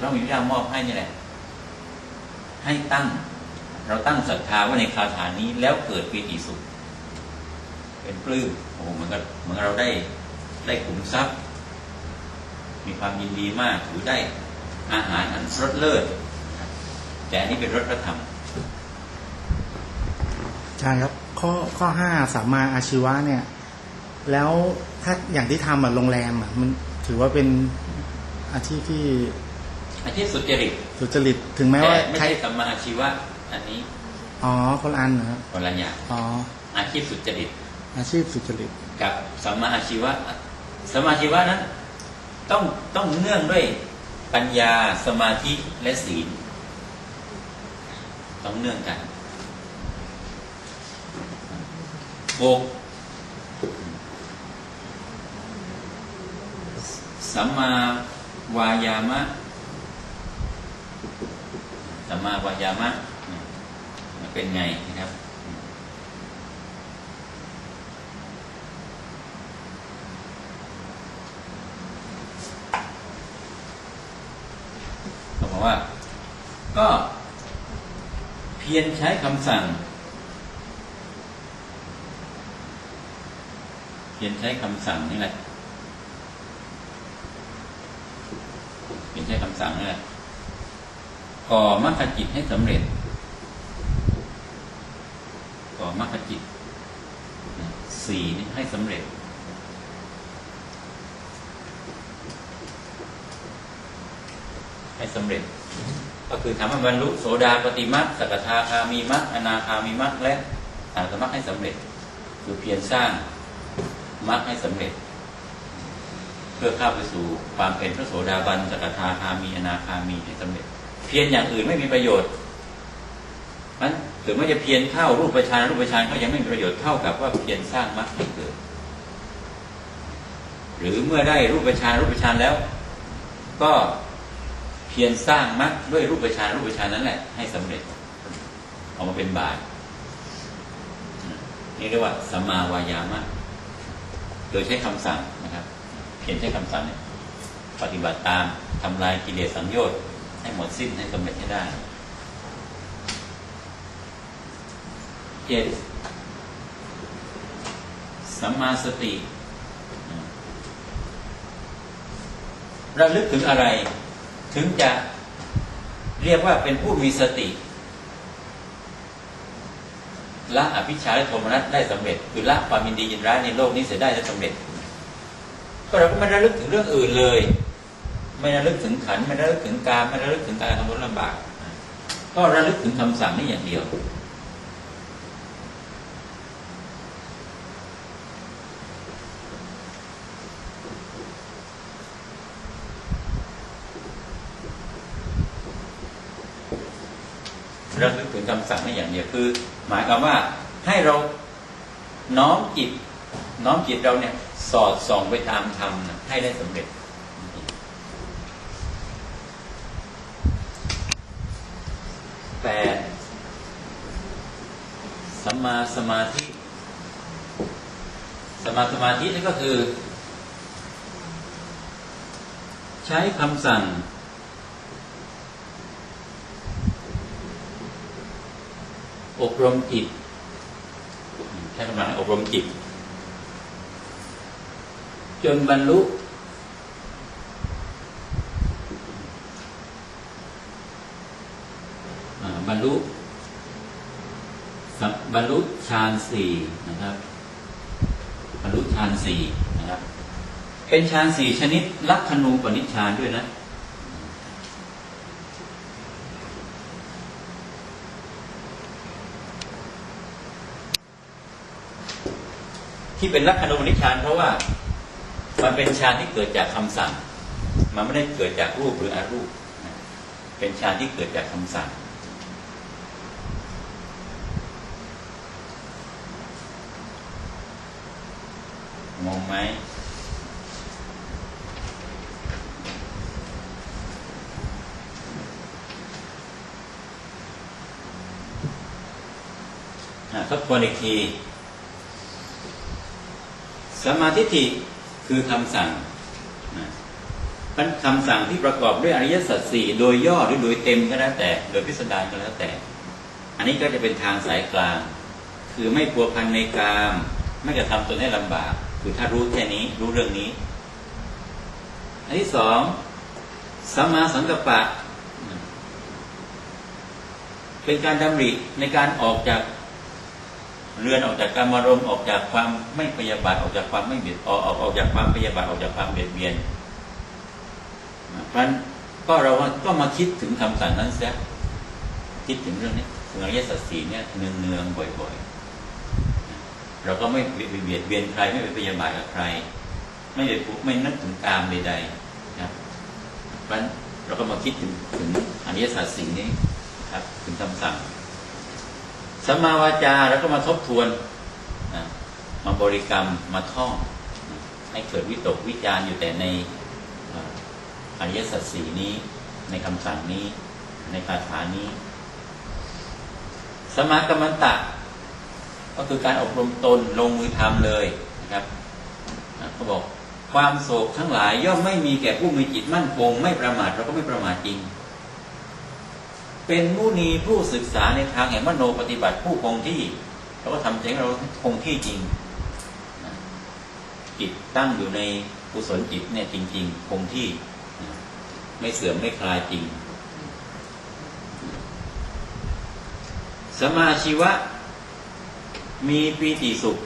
พระมีพระเจ้ามอบให้นี่แหละ ให้ตั้ง เราตั้งศรัทธาว่าในคาถานี้แล้วเกิดปีติสุข เป็นปลื้มโอ้โหเหมือนกับเหมือนเราได้ได้ขุมทรัพย์ มีความยินดีมากหรือได้อาหารอันรสเลิศ แต่อันนี้เป็นรสพระธรรมใช่ครับข้อข้อห้าสัมาอาชีวะเนี่ย แล้วถ้าอย่างที่ทำอะโรงแรมอะมันถือว่าเป็นอาชีพที่ อาชีพสุจริตสุจริตถึงแม้แต่ว่าไม่ใช้ใช่สัมมาอาชีวะอันนี้อ๋อคนละอันนะครับคนละอย่างอ๋ออาชีพสุจริต อาชีพสุจริต กับสัมมาอาชีวะสัมมาอาชีวะนั้นต้องต้องเนื่องด้วยปัญญาสมาธิและศีล ต้องเนื่องกันหกสัมมาวายามะ สัมมาวายามะมันเป็นไงนะครับเขาบอกว่า ก็เพียรใช้คำสั่ง เพียรใช้คำสั่งนี่แหละเพียรใช้คำสั่งนี่แหละ ก่อมรรคจิตให้สำเร็จ ก่อมรรคจิตสี่นี่ให้สำเร็จ ให้สำเร็จ ก็คือทำให้บรรลุโสดาปฏิมัคสกทาคามีมัคอนาคามีมัคและอรหัตมัคให้สำเร็จ คือเพียรสร้างมัคให้สำเร็จ เพื่อเข้าไปสู่ความเป็นพระโสดาบันสกทาคามีอนาคามีให้สำเร็จ เพียรอย่างอื่นไม่มีประโยชน์มันถึงแม้จะเพียรเข้ารูปประชานรูปประชานก็ยังไม่มีประโยชน์เท่ากับว่าเพียรสร้างมัคให้เกิด หรือเมื่อได้รูปประชานรูปประชานแล้ว ก็เพียรสร้างมรรคด้วยรูปฌานรูปฌานนั้นแหละ ให้สำเร็จออกมาเป็นบาตรนี่เรียกว่าสัมมาวายามะ โดยใช้คำสั่งนะครับ เพียรใช้คำสั่งเนี่ยปฏิบัติตามทำลายกิเลสสังโยชน์ ให้หมดสิ้นให้สำเร็จให้ได้เจ็ดสัมมาสติระลึกถึงอะไร ถึงจะเรียกว่าเป็นผู้มีสติละอภิชาและโทมนัสได้สำเร็จ คือละความินดียินร้ายในโลกนี้เสียได้และสำเร็จ ก็เราก็ไม่ระลึกถึงเรื่องอื่นเลย ไม่ระลึกถึงขันไม่ระลึกถึงการไม่ระลึกถึงการทำบุญลำบากก็ระลึกถึงคำสั่งนี้อย่างเดียว ระลึกถึงคำสั่งนี้อย่างเดียวคือ หมายความว่าให้เราน้อมจิตน้อมจิตเราเนี่ย สอดส่องไปตามธรรมนะให้ได้สำเร็จ แปด สัมมาสมาธิสมาสมาธินี่ก็คือ ใช้คำสั่ง อบรมจิตใช้กำลังอบรมจิต จนบรรลุ อ่าบรรลุสัมบ รรลุฌานสี่นะครับบรรลุฌานสี่นะครับ เป็นฌานสี่ชนิดลักขณูปนิชฌานด้วยนะที่เป็นลักขณูปนิชฌานเพราะว่ามันเป็นฌานที่เกิดจากคำสั่ง มันไม่ได้เกิดจากรูปหรืออารูป เป็นฌานที่เกิดจากคำสั่ง งงไหมทบทวนอีกทีสมาธิฐิคือคำสั่งนะพันคำสั่งที่ประกอบด้วยอริยสัจสี่โดยย่อหรือโดยเต็มก็แล้วแต่ โดยพิสดารก็แล้วแต่ อันนี้ก็จะเป็นทางสายกลาง คือไม่พัวพันในกาม ไม่กระทำตนให้ลำบาก คือถ้ารู้แค่นี้รู้เรื่องนี้ อันที่สองสัมมาสังกัปปะ เป็นการดำริในการออกจากเรือนออกจากการมารมณ์ออกจากความไม่พยาบาทออกจากความไม่เบียดออกออกออกจากความพยาบาทออกจากความเบียดเบียนเพราะฉะนั้นก็เราก็มาคิดถึงคำสั่งนั้นเสียคิดถึงเรื่องนี้ถึงอริยสัจสีเนี่ยเนืองเนืองๆบ่อยๆ เราก็ไม่ไปเบียดเบียนใครไม่ไปพยาบาทกับใคร ไม่ไปพูไม่นึกถึงตามใดๆนะครับเพราะนั้นเราก็มาคิดถึงถึงอริยสัจสี่นี้ครับ ถึงคำสั่งสัมมาวาจาแล้วก็มาทบทวนนะมาบริกรรมมาท่องนะให้เกิดวิตกวิจารอยู่แต่ในอริยสัจสีนี้ ในคำสั่งนี้ ในคาถานี้ สมากรรมันตะ ก็คือการอบรมตนลงมือทำเลยนะครับเขาบอกความโศกทั้งหลายย่อมไม่มีแก่ผู้มีจิตมั่นคงไม่ประมาทเราก็ไม่ประมาทจริง เป็นมุนีผู้ศึกษาในทางแห่งมโนปฏิบัติผู้คงที่ เราก็ทำใจเราคงที่จริงจิตตั้งอยู่ในกุศลจิตเนี่ยจริง ๆ คงที่ ไม่เสื่อมไม่คลายจริง สมาชีวะ มีปีติสุข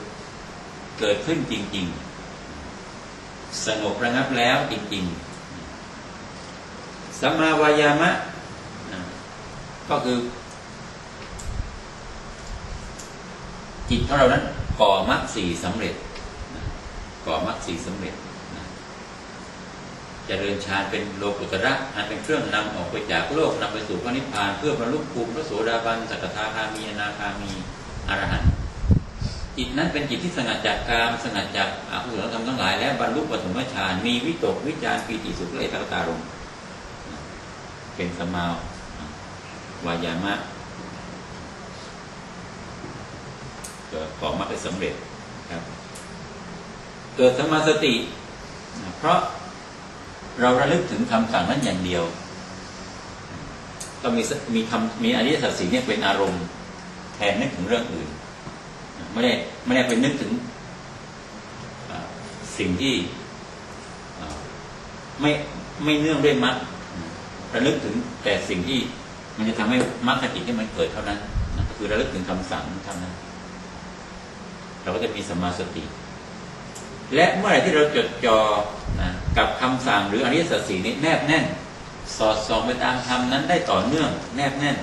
เกิดขึ้นจริง ๆ สงบระงับแล้วจริง ๆสัมมาวายามะก็คือ จิตของเรานั้นก่อมรรคสี่สำเร็จก่อมรรคสี่สำเร็จนะเจริญฌานเป็นโลกุตระอันเป็นเครื่องนำออกไปจากโลกนำไปสู่พระนิพพาน เพื่อบรรลุภูมิพระโสดาบันสกทาคามีอนาคามีอรหันต์ จิตนั้นเป็นจิตที่สงัดจากกามสงัดจากอกุศลธรรมทั้งหลายและบรรลุปฐมฌานมีวิตกวิจารปีติสุขและเอกตารมเป็นสมาวายามะเกิดก่อมรรคให้สำเร็จครับ เกิดสมาสติ เพราะเราระลึกถึงคำสั่งนั้นอย่างเดียว ก็มีมีคำมีอริยสัจสีเนี่ยเป็นอารมณ์ แทนนึกถึงเรื่องอื่น ไม่ได้ไม่ได้ไปนึกถึงสิ่งที่ไม่ไม่เนื่องด้วยมรรคระลึกถึงแต่สิ่งที่มันจะทำให้มรรคจิตที่มันเกิดเท่านั้นนะคือระลึกถึงคำสั่งเท่านั้น เราก็จะมีสัมมาสติ และเมื่อไหร่ที่เราจดจ่อนะกับคำสั่งหรืออริยสัจสีนี้แนบแน่น สอดส่องไปตามธรรมนั้นได้ต่อเนื่อง แนบแน่น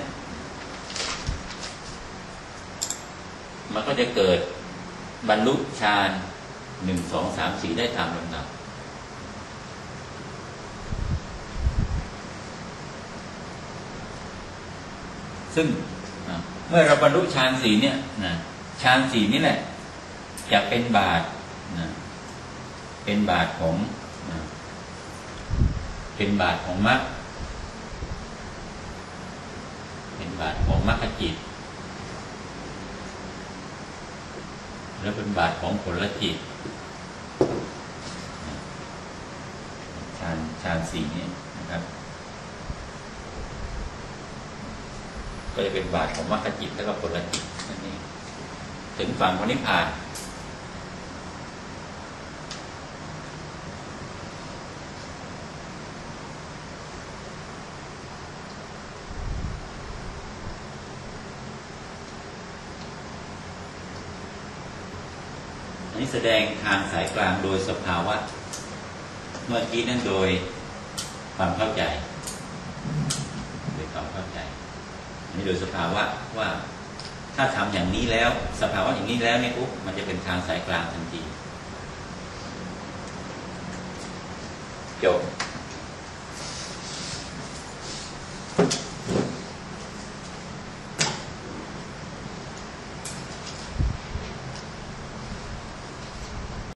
มันก็จะเกิดบรรลุฌานหนึ่งสองสามสี่ได้ตามลำดับซึ่งเมื่อเราบรรลุฌานสี่เนี่ยนะฌานสี่นี่แหละจะเป็นบาทนะเป็นบาทของนะเป็นบาทของมรรคเป็นบาทของมรรคจิต แล้วเป็นบาทของผลจิตนะฌานฌานสี่นี้นะครับ ก็จะเป็นบาทของมรรคจิตและก็ผลจิตนั่นเองถึงฝั่งพระนิพพาน นี่แสดงทางสายกลางโดยสภาวะ เมื่อกี้นั่นโดยความเข้าใจโดยความเข้าใจอันนี้โดยสภาวะว่าถ้าทำอย่างนี้แล้ว สภาวะอย่างนี้แล้วเนี่ยปุ๊บมันจะเป็นทางสายกลางทันทีจบ